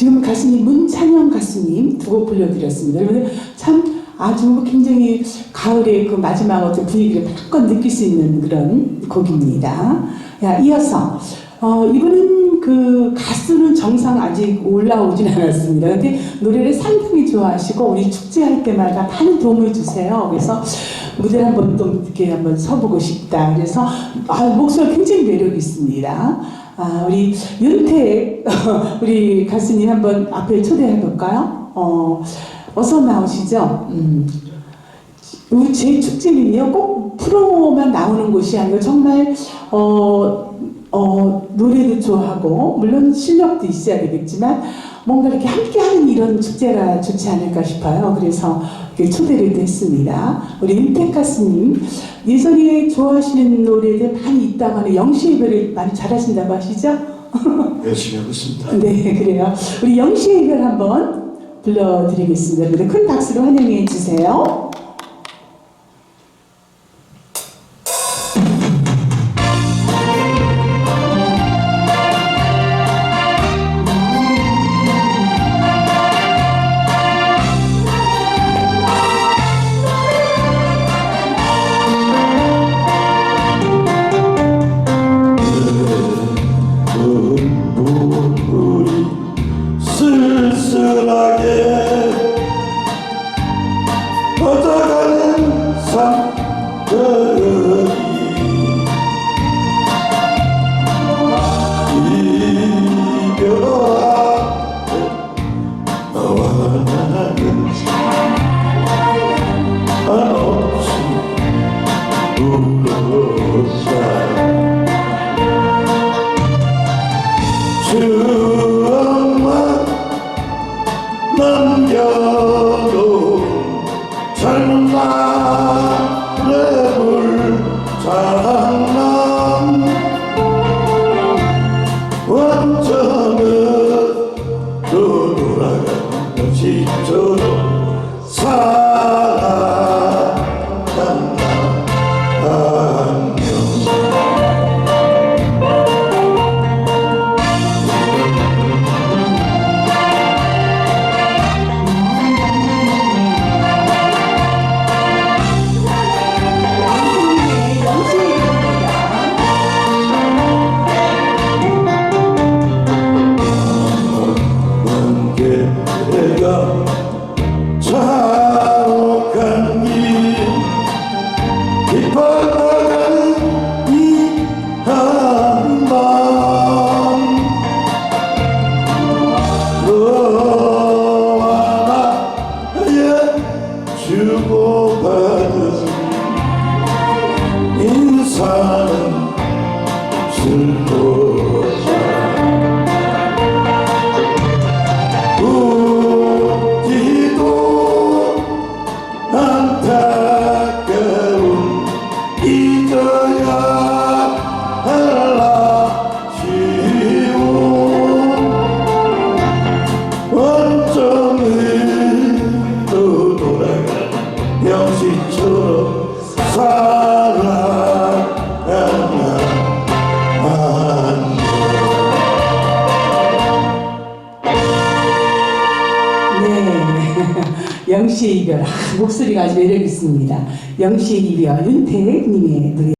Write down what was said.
지금 가수님 문찬영 가수님 두 곡 불러드렸습니다. 여러분 참 아주 굉장히 가을의 그 마지막 어떤 분위기를 마음껏 느낄 수 있는 그런 곡입니다. 야, 이어서 어, 이분은 그 가수는 정상 아직 올라오진 않았습니다. 근데 노래를 상당히 좋아하시고 우리 축제할 때마다 많은 도움을 주세요. 그래서 무대를 한번 또 이렇게 한번 서보고 싶다. 그래서 아, 목소리 굉장히 매력 있습니다. 아, 우리 윤택 우리 가수님 한번 앞에 초대해 볼까요? 어, 어서 나오시죠. 음. 제 축제는요 꼭 프로만 나오는 곳이 아니고 정말 어, 어, 노래도 좋아하고 물론 실력도 있어야 되겠지만 뭔가 이렇게 함께하는 이런 축제가 좋지 않을까 싶어요. 그래서 초대를 했습니다. 우리 윤택 가수님 예전에 좋아하시는 노래들 많이 있다고 하는 영시의 많이 잘하신다고 하시죠? 열심히 하고 있습니다. 네, 그래요. 우리 영시의 별 한번 불러드리겠습니다. 여러분들 큰 박수로 환영해 주세요. 고받은 인사는 슬퍼 네, 영시의 이별 아, 목소리가 아주 매력 있습니다. 영시의 이별 윤택님의 노래.